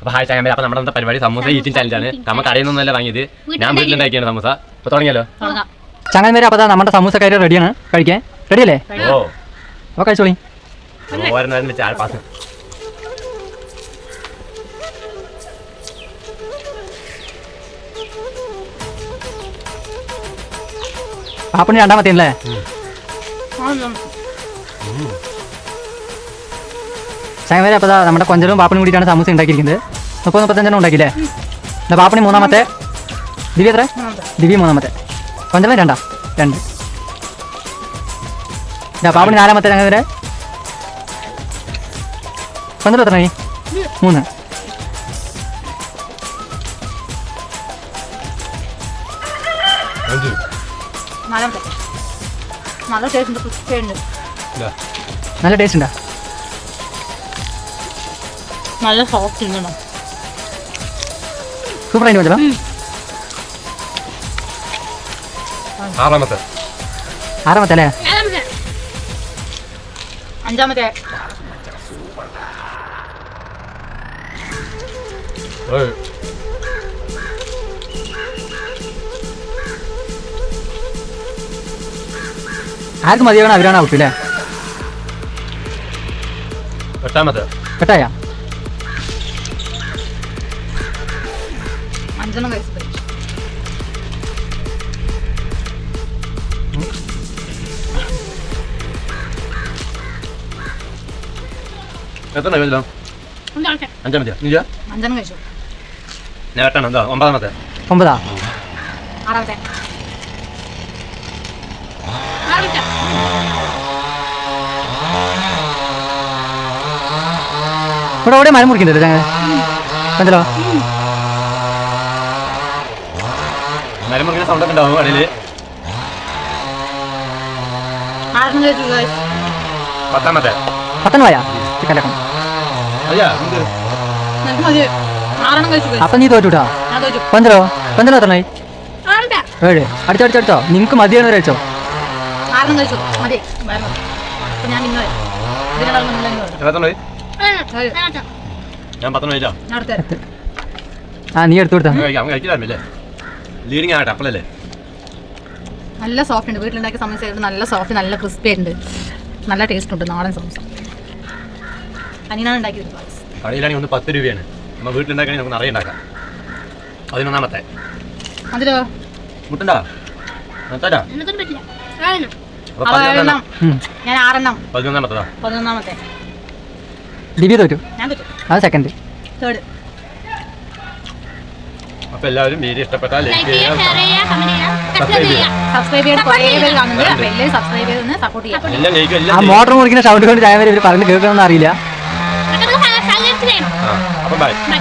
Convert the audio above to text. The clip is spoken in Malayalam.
അപ്പൊ ഹായ് ചായ അപ്പൊ നമ്മുടെ പരിപാടി സമൂസ ഈറ്റിംഗ് ചാലഞ്ചാണ് നമ്മ കടയിൽ നിന്നല്ല വാങ്ങിയത്? ഞാൻ വീട്ടിലുണ്ടാക്കിയാണ് സമൂസ. അപ്പൊ തുടങ്ങിയല്ലോ ചങ്ങന്മാരെ അപ്പോൾ നമ്മുടെ സമൂസ കയറി റെഡിയാണ് കഴിക്കാൻ റെഡി അല്ലേ? ഓ. അപ്പോൾ കഴിച്ചോളി. ആൾ പാസ് പാപ്പണി രണ്ടാമത്തെ അല്ലേ ചങ്ങന്മാരെ അപ്പോൾ നമ്മുടെ കൊഞ്ചലും പാപ്പനും കൂടിയിട്ടാണ് സമൂസ ഉണ്ടാക്കിയിരിക്കുന്നത്. മുപ്പത് മുപ്പത്തഞ്ചെണ്ണം ഉണ്ടാക്കിയില്ലേ? എന്താ പാപ്പണി മൂന്നാമത്തെ. ദിവ്യ എത്ര? ദിവ്യ മൂന്നാമത്തെ. കൊഞ്ചലം രണ്ടാ? രണ്ട്. ഇതാ പാപ്പണി നാലാമത്തെ ചങ്ങന്മാരെ കൊഞ്ചലും എത്ര മൂന്ന്. നല്ല ടേസ്റ്റ് ഉണ്ട്? നല്ല സോഫ്റ്റ് ഇങ്ങനെ സൂപ്പർ ആയിട്ട് കൊഞ്ചലോ ആറാമത്തെ. ആറാമത്തെ അല്ലേ? അഞ്ചാമത്തെ. ആർക്ക് മതിയാവണം അവരാണ് ഔട്ടില്ലേ എട്ടാമത്തെ. കേട്ടായ അഞ്ചെണ്ണം എത്ര കഴിച്ചു എട്ടെണ്ണം എന്താ ഒമ്പതാമത്തെ ഒമ്പതാ ആറാമത്തെ ഇവിടെ മരം മുറിക്കുന്നുണ്ടല്ലോ ഞങ്ങൾ മരം മുറിക്കുന്ന സൗണ്ട് ഒക്കെ ഉണ്ടാവും guys. പത്താമത്തെ. പത്തനം പോയാ ചിക്കലക്കം അയ്യാ എന്ത്? നിനക്ക് മതി. ആറെണ്ണം കഴിച്ചു guys. അപ്പൊ നീ തോറ്റുട്ടാ ഞാൻ തോറ്റു. എത്രണ്ണായി? ഏഴ്. അടിച്ചടിച്ചടിച്ചോ നിങ്ങൾക്ക് മതിയാണ് കഴിച്ചോ ആറെണ്ണം കഴിച്ചു. മതി. വേറെ മതി. അപ്പൊ ഞാൻ ഇന്ന് ഇതിനുള്ള. ഞാൻ പത്തെണ്ണം കഴിച്ചോ ഞാൻ അടുത്ത തരാം. ആ നീ എടുത്തു കൊടുത്താ. കഴിക്കാം കഴിക്കില്ലായിരുന്നല്ലേ ലീഡിങ് ആകട്ടെ അപ്പളല്ലേ നല്ല സോഫ്റ്റ് ഉണ്ട്. വീട്ടിലുണ്ടാക്കിയ സമോസ ആയിട്ട് നല്ല സോഫ്റ്റ് നല്ല ക്രിസ്പി ഉണ്ട് നല്ല ടേസ്റ്റ് ഉണ്ട് നാടൻ സമോസ. അനിയനാണ് ഉണ്ടാക്കിയത്. കടയിലാണെങ്കിൽ ഒന്ന് പത്ത് രൂപയാണ്. നമ്മൾ വീട്ടിലുണ്ടാക്കണമെങ്കിൽ നമുക്ക് നിറയെ ഉണ്ടാക്കാം. പതിനൊന്നാമത്തെ. അതിലോ? മുട്ടുണ്ടോ? എണ്ണം ഞാൻ ആറെണ്ണം. പതിനൊന്നാമത്തതാ? പതിനൊന്നാമത്തെ. ദിവ്യ തോറ്റു? അത് സെക്കൻഡ് തേർഡ് അപ്പൊ എല്ലാവരും വീഡിയോ ഇഷ്ടപ്പെട്ടാൽ ലൈക്ക് ചെയ്യുക ആ. മോട്ടർ മുറിക്കുന്ന സൗണ്ട് കൊണ്ട് ചായ വരെ ഇവർ പറഞ്ഞു കേൾക്കണമെന്ന് അറിയില്ല. അപ്പൊ ബൈ ബൈ